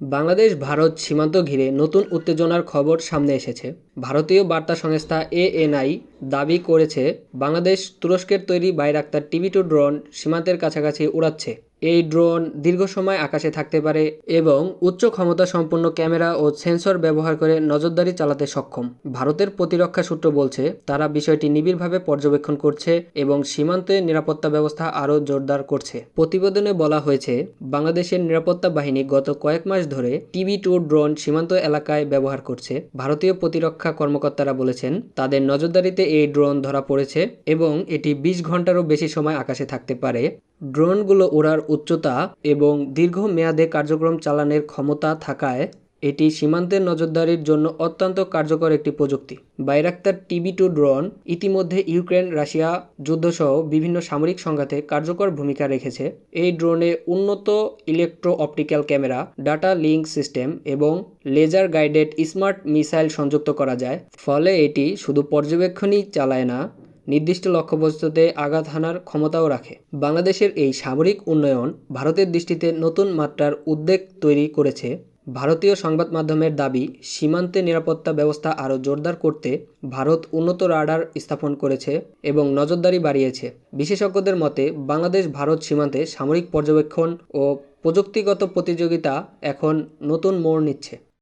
বাংলাদেশ, ভারত সীমান্ত ঘিরে নতুন উত্তেজনার খবর সামনে এসেছে। ভারতীয় বার্তা সংস্থা এএনআই দাবি করেছে, বাংলাদেশ তুরস্কের তৈরি বাইরাক্তার টিভি টু ড্রোন সীমান্তের কাছাকাছি উড়াচ্ছে। এই ড্রোন দীর্ঘ সময় আকাশে থাকতে পারে এবং উচ্চ ক্ষমতা সম্পন্ন ক্যামেরা ও সেন্সর ব্যবহার করে নজরদারি চালাতে সক্ষম। ভারতের প্রতিরক্ষা সূত্র বলছে, তারা বিষয়টি নিবিড়ভাবে পর্যবেক্ষণ করছে এবং সীমান্তে নিরাপত্তা ব্যবস্থা আরও জোরদার করছে। প্রতিবেদনে বলা হয়েছে, বাংলাদেশের নিরাপত্তা বাহিনী গত কয়েক মাস ধরে টিভি টু ড্রোন সীমান্ত এলাকায় ব্যবহার করছে। ভারতীয় প্রতিরক্ষা কর্মকর্তারা বলেছেন, তাদের নজরদারিতে এই ড্রোন ধরা পড়েছে এবং এটি বিশ ঘন্টারও বেশি সময় আকাশে থাকতে পারে। ড্রোনগুলো ওড়ার উচ্চতা এবং দীর্ঘ মেয়াদে কার্যক্রম চালানোর ক্ষমতা থাকায় এটি সীমান্তের নজরদারির জন্য অত্যন্ত কার্যকর একটি প্রযুক্তি। বাইরাক্তার টিভি টু ড্রোন ইতিমধ্যে ইউক্রেন, রাশিয়া যুদ্ধসহ বিভিন্ন সামরিক সংঘাতে কার্যকর ভূমিকা রেখেছে। এই ড্রোনে উন্নত electro optical camera, data link system এবং লেজার গাইডেড স্মার্ট মিসাইল সংযুক্ত করা যায়। ফলে এটি শুধু পর্যবেক্ষণই চালায় না নির্দিষ্ট লক্ষ্যবস্তুতে আঘাত হানার ক্ষমতাও রাখে। বাংলাদেশের এই সামরিক উন্নয়ন ভারতের দৃষ্টিতে নতুন মাত্রার উদ্বেগ তৈরি করেছে। ভারতীয় সংবাদ মাধ্যমের দাবি, সীমান্তে নিরাপত্তা ব্যবস্থা আরও জোরদার করতে ভারত উন্নত রাডার স্থাপন করেছে এবং নজরদারি বাড়িয়েছে। বিশেষজ্ঞদের মতে, বাংলাদেশ ভারত সীমান্তে সামরিক পর্যবেক্ষণ ও প্রযুক্তিগত প্রতিযোগিতা এখন নতুন মোড় নিচ্ছে।